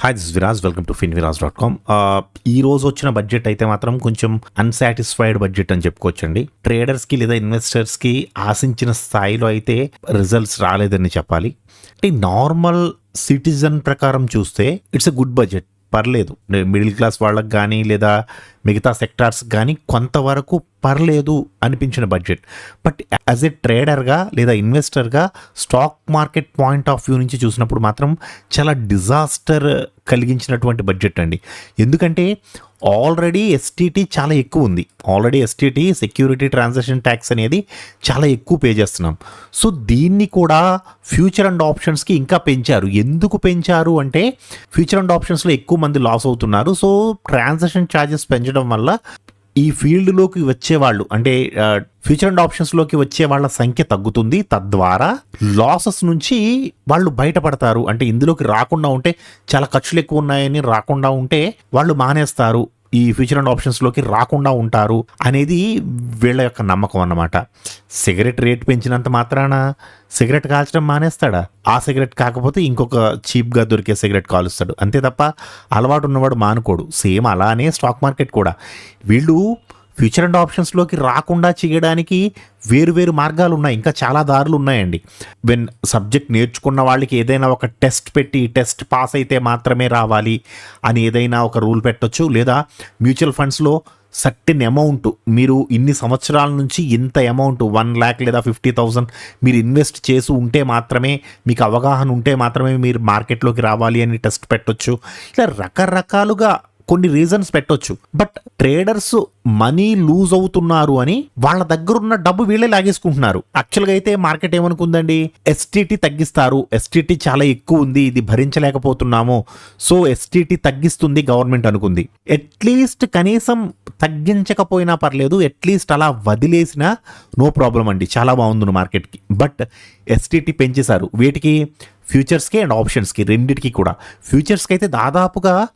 Hi this Viraj welcome to Finviraj dot com ఈ రోజు వచ్చిన బడ్జెట్ అయితే మాత్రం కొంచెం అన్సాటిస్ఫైడ్ బడ్జెట్ అని చెప్పుకోవచ్చండి. ట్రేడర్స్కి లేదా ఇన్వెస్టర్స్కి ఆశించిన స్థాయిలో అయితే రిజల్ట్స్ రాలేదని చెప్పాలి. అంటే నార్మల్ సిటిజన్ ప్రకారం చూస్తే ఇట్స్ ఎ గుడ్ బడ్జెట్ పర్లేదు. మిడిల్ క్లాస్ వాళ్ళకి కానీ లేదా మిగతా సెక్టార్స్ కానీ కొంతవరకు పర్లేదు అనిపించిన బడ్జెట్. బట్ యాజ్ ఎ ట్రేడర్గా లేదా ఇన్వెస్టర్గా stock market point of view నుంచి చూసినప్పుడు మాత్రం చాలా డిజాస్టర్ కలిగించినటువంటి బడ్జెట్ అండి. ఎందుకంటే ఆల్రెడీ ఎస్టీటీ చాలా ఎక్కువ ఉంది. Already STT security transaction tax అనేది చాలా ఎక్కువ పే చేస్తున్నాం. సో దీన్ని కూడా ఫ్యూచర్ అండ్ ఆప్షన్స్కి ఇంకా పెంచారు. ఎందుకు పెంచారు అంటే ఫ్యూచర్ అండ్ ఆప్షన్స్లో ఎక్కువ మంది లాస్ అవుతున్నారు. సో ట్రాన్సాక్షన్ ఛార్జెస్ పెంచడం వల్ల ఈ ఫీల్డ్లోకి వచ్చేవాళ్ళు అంటే ఫ్యూచర్ అండ్ ఆప్షన్స్లోకి వచ్చే వాళ్ళ సంఖ్య తగ్గుతుంది. తద్వారా లాసెస్ నుంచి వాళ్ళు బయటపడతారు. అంటే ఇందులోకి రాకుండా ఉంటే చాలా ఖర్చులు ఎక్కువ ఉన్నాయని రాకుండా ఉంటే వాళ్ళు మానేస్తారు. ఈ ఫ్యూచర్ అండ్ ఆప్షన్స్లోకి రాకుండా ఉంటారు అనేది వీళ్ళ యొక్క నమ్మకం అన్నమాట. సిగరెట్ రేట్ పెంచినంత మాత్రాన సిగరెట్ కాల్చడం మానేస్తాడా? ఆ సిగరెట్ కాకపోతే ఇంకొక చీప్గా దొరికే సిగరెట్ కాలుస్తాడు. అంతే తప్ప అలవాటు ఉన్నవాడు మానుకోడు. సేమ్ అలానే స్టాక్ మార్కెట్ కూడా. వీళ్ళు ఫ్యూచర్ అండ్ ఆప్షన్స్లోకి రాకుండా చేయడానికి వేరు వేరు మార్గాలు ఉన్నాయి. ఇంకా చాలా దారులు ఉన్నాయండి. వెన్ సబ్జెక్ట్ నేర్చుకున్న వాళ్ళకి ఏదైనా ఒక టెస్ట్ పెట్టి టెస్ట్ పాస్ అయితే మాత్రమే రావాలి అని ఏదైనా ఒక రూల్ పెట్టొచ్చు. లేదా మ్యూచువల్ ఫండ్స్లో సర్టెన్ అమౌంట్ మీరు ఇన్ని సంవత్సరాల నుంచి ఇంత అమౌంట్ వన్ ల్యాక్ లేదా ఫిఫ్టీ థౌసండ్ మీరు ఇన్వెస్ట్ చేసి ఉంటే మాత్రమే మీకు అవగాహన ఉంటే మాత్రమే మీరు మార్కెట్లోకి రావాలి అని టెస్ట్ పెట్టొచ్చు. ఇలా రకరకాలుగా కొన్ని రీజన్స్ పెట్టొచ్చు. బట్ ట్రేడర్స్ మనీ లూజ్ అవుతున్నారు అని వాళ్ళ దగ్గర ఉన్న డబ్బు వీళ్ళే లాగేసుకుంటున్నారు. యాక్చువల్గా అయితే మార్కెట్ ఏమనుకుందండి? ఎస్టీటీ తగ్గిస్తారు. ఎస్టీటీ చాలా ఎక్కువ ఉంది. ఇది భరించలేకపోతున్నాము. సో ఎస్టీటీ తగ్గిస్తుంది గవర్నమెంట్ అనుకుంది. అట్లీస్ట్ కనీసం తగ్గించకపోయినా పర్లేదు. అట్లీస్ట్ అలా వదిలేసినా నో ప్రాబ్లం అండి. చాలా బాగుంది మార్కెట్కి బట్ ఎస్టీటీ పెంచేశారు. వీటికి ఫ్యూచర్స్కి అండ్ ఆప్షన్స్కి రెండిటికి కూడా. ఫ్యూచర్స్కి అయితే దాదాపుగా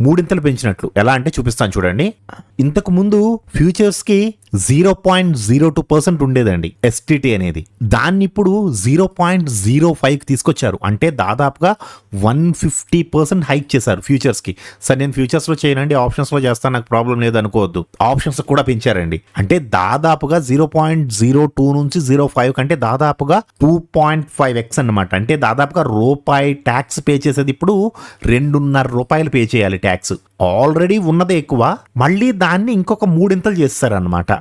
మూడింతలు పెంచినట్లు. ఎలా అంటే చూపిస్తాను చూడండి. ఇంతకు ముందు ఫ్యూచర్స్కి zero point zero two percent ఉండేదండి ఎస్టీటీ అనేది. దాన్ని ఇప్పుడు జీరో పాయింట్ జీరో ఫైవ్కి తీసుకొచ్చారు. అంటే దాదాపుగా వన్ ఫిఫ్టీ పర్సెంట్ హైక్ చేశారు ఫ్యూచర్స్కి సరే నేను ఫ్యూచర్స్లో చేయనండి ఆప్షన్స్లో చేస్తాను నాకు ప్రాబ్లం లేదు అనుకోవద్దు. ఆప్షన్స్ కూడా పెంచారండి. అంటే దాదాపుగా జీరో పాయింట్ జీరో టూ నుంచి జీరో ఫైవ్ కంటే దాదాపుగా టూ పాయింట్ ఫైవ్ ఎక్స్ అనమాట అంటే దాదాపుగా రూపాయి ట్యాక్స్ పే చేసేది ఇప్పుడు రెండున్నర రూపాయలు పే చేయాలి. ట్యాక్స్. ఆల్రెడీ ఉన్నదే ఎక్కువ మళ్ళీ దాన్ని ఇంకొక మూడింతలు చేస్తారనమాట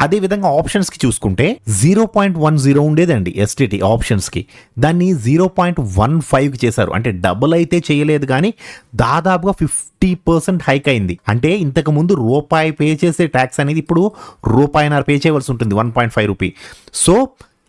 అదేవిధంగా ఆప్షన్స్కి చూసుకుంటే జీరో పాయింట్ వన్ జీరో ఉండేదండి ఎస్టీటీ ఆప్షన్స్కి దాన్ని జీరో పాయింట్ వన్ ఫైవ్కి చేశారు. అంటే డబుల్ అయితే చేయలేదు కానీ దాదాపుగా ఫిఫ్టీ పర్సెంట్ హైక్ అయింది. అంటే ఇంతకు ముందు రూపాయి పే చేసే ట్యాక్స్ అనేది ఇప్పుడు రూపాయిన్నర పే చేయవలసి ఉంటుంది one point five rupee. So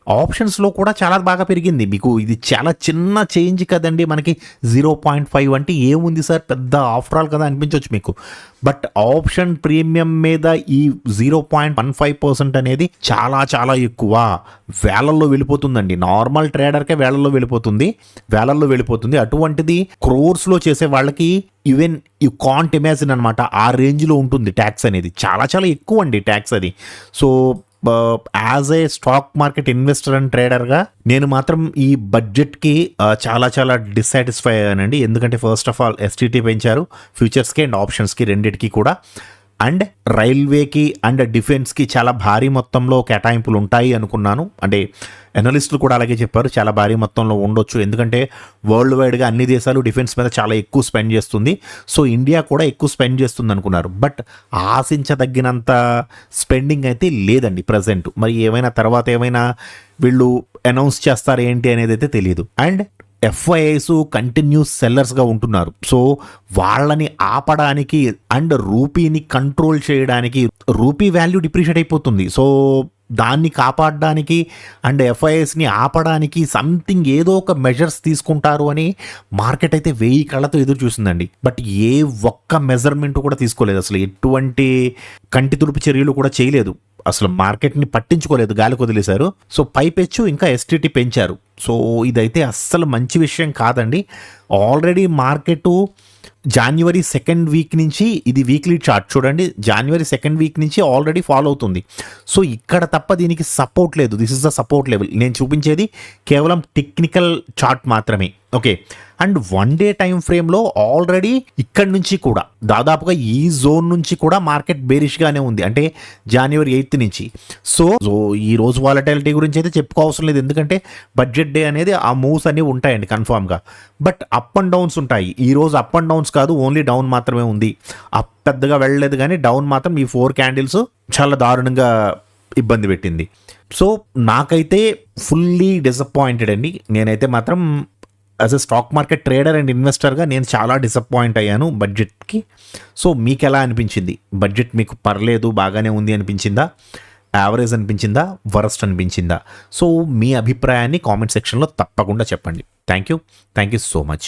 ఆప్షన్స్లో కూడా చాలా బాగా పెరిగింది. మీకు ఇది చాలా చిన్న చేంజ్ కదండి మనకి జీరో పాయింట్ ఫైవ్ అంటే ఏముంది సార్? పెద్ద ఆఫర్ ఆల్ కదా అనిపించవచ్చు మీకు. బట్ ఆప్షన్ ప్రీమియం మీద ఈ zero point one five percent అనేది చాలా చాలా ఎక్కువ. వేలల్లో వెళ్ళిపోతుందండి. నార్మల్ ట్రేడర్కే వేలల్లో వెళ్ళిపోతుంది. వేలల్లో వెళ్ళిపోతుంది. అటువంటిది క్రోర్స్లో చేసే వాళ్ళకి ఈవెన్ యూ కాంట్ ఇమాజిన్ అనమాట ఆ రేంజ్లో ఉంటుంది ట్యాక్స్ అనేది. చాలా చాలా ఎక్కువ అండి ట్యాక్స్ అది. So as a stock market investor and ట్రేడర్గా నేను మాత్రం ఈ బడ్జెట్కి చాలా చాలా డిస్సాటిస్ఫై అయ్యానండి. ఎందుకంటే ఫస్ట్ ఆఫ్ ఆల్ ఎస్టీటీ పెంచారు. ఫ్యూచర్స్కి అండ్ ఆప్షన్స్కి రెండింటికి కూడా. అండ్ రైల్వేకి అండ్ డిఫెన్స్కి చాలా భారీ మొత్తంలో కేటాయింపులు ఉంటాయి అనుకున్నాను. అంటే ఎనలిస్టులు కూడా అలాగే చెప్పారు చాలా భారీ మొత్తంలో ఉండొచ్చు. ఎందుకంటే వరల్డ్ వైడ్గా అన్ని దేశాలు డిఫెన్స్ మీద చాలా ఎక్కువ స్పెండ్ చేస్తుంది. సో ఇండియా కూడా ఎక్కువ స్పెండ్ చేస్తుంది అనుకున్నారు. బట్ ఆశించదగినంత స్పెండింగ్ అయితే లేదండి ప్రజెంట్. మరి ఏమైనా తర్వాత ఏమైనా వీళ్ళు అనౌన్స్ చేస్తారు ఏంటి అనేది అయితే తెలియదు అండ్ ఎఫ్ఐఐస్ కంటిన్యూస్ సెల్లర్స్గా ఉంటున్నారు. సో వాళ్ళని ఆపడానికి అండ్ రూపీని కంట్రోల్ చేయడానికి రూపీ వాల్యూ డిప్రిషియేట్ అయిపోతుంది. సో దాన్ని కాపాడడానికి అండ్ ఎఫ్ఐఎస్ని ఆపడానికి సంథింగ్ ఏదో ఒక మెజర్స్ తీసుకుంటారు అని మార్కెట్ అయితే వెయ్యి కళ్ళతో ఎదురు చూసిందండి. బట్ ఏ ఒక్క మెజర్మెంట్ కూడా తీసుకోలేదు. అసలు ఎటువంటి కంటి తుడుపు చర్యలు కూడా చేయలేదు. అసలు మార్కెట్ని పట్టించుకోలేదు గాలికి వదిలేశారు సో పైపెచ్చు ఇంకా ఎస్టీటీ పెంచారు. సో ఇదైతే అస్సలు మంచి విషయం కాదండి. Already market January second week నుంచి ఇది వీక్లీ చార్ట్ చూడండి. జనవరి సెకండ్ వీక్ నుంచి ఆల్రెడీ ఫాలో అవుతుంది. సో ఇక్కడ తప్ప దీనికి సపోర్ట్ లేదు. This is the support level నేను చూపించేది కేవలం టెక్నికల్ చార్ట్ మాత్రమే. Okay. And one day time ఫ్రేమ్లో ఆల్రెడీ ఇక్కడి నుంచి కూడా దాదాపుగా ఈ జోన్ నుంచి కూడా మార్కెట్ బేరిష్గానే ఉంది. అంటే జనవరి ఎయిత్ నుంచి. సో సో ఈ రోజు వాలటాలిటీ గురించి అయితే చెప్పుకోవసరం లేదు. ఎందుకంటే బడ్జెట్ డే అనేది ఆ మూవ్స్ అనేవి ఉంటాయండి కన్ఫామ్గా బట్ అప్ అండ్ డౌన్స్ ఉంటాయి. ఈ రోజు అప్ అండ్ డౌన్స్ కాదు ఓన్లీ డౌన్ మాత్రమే ఉంది. అప్ పెద్దగా వెళ్ళలేదు కానీ డౌన్ మాత్రం ఈ ఫోర్ క్యాండిల్స్ చాలా దారుణంగా ఇబ్బంది పెట్టింది. సో నాకైతే ఫుల్లీ డిసప్పాయింటెడ్ అండి. నేనైతే మాత్రం as a stock market trader and ఇన్వెస్టర్గా నేను చాలా డిసప్పాయింట్ అయ్యాను బడ్జెట్కి సో మీకు ఎలా అనిపించింది? బడ్జెట్ మీకు పర్లేదు బాగానే ఉంది అనిపించిందా? యావరేజ్ అనిపించిందా? వరస్ట్ అనిపించిందా? సో మీ అభిప్రాయాన్ని కామెంట్ సెక్షన్లో తప్పకుండా చెప్పండి. Thank you thank you so much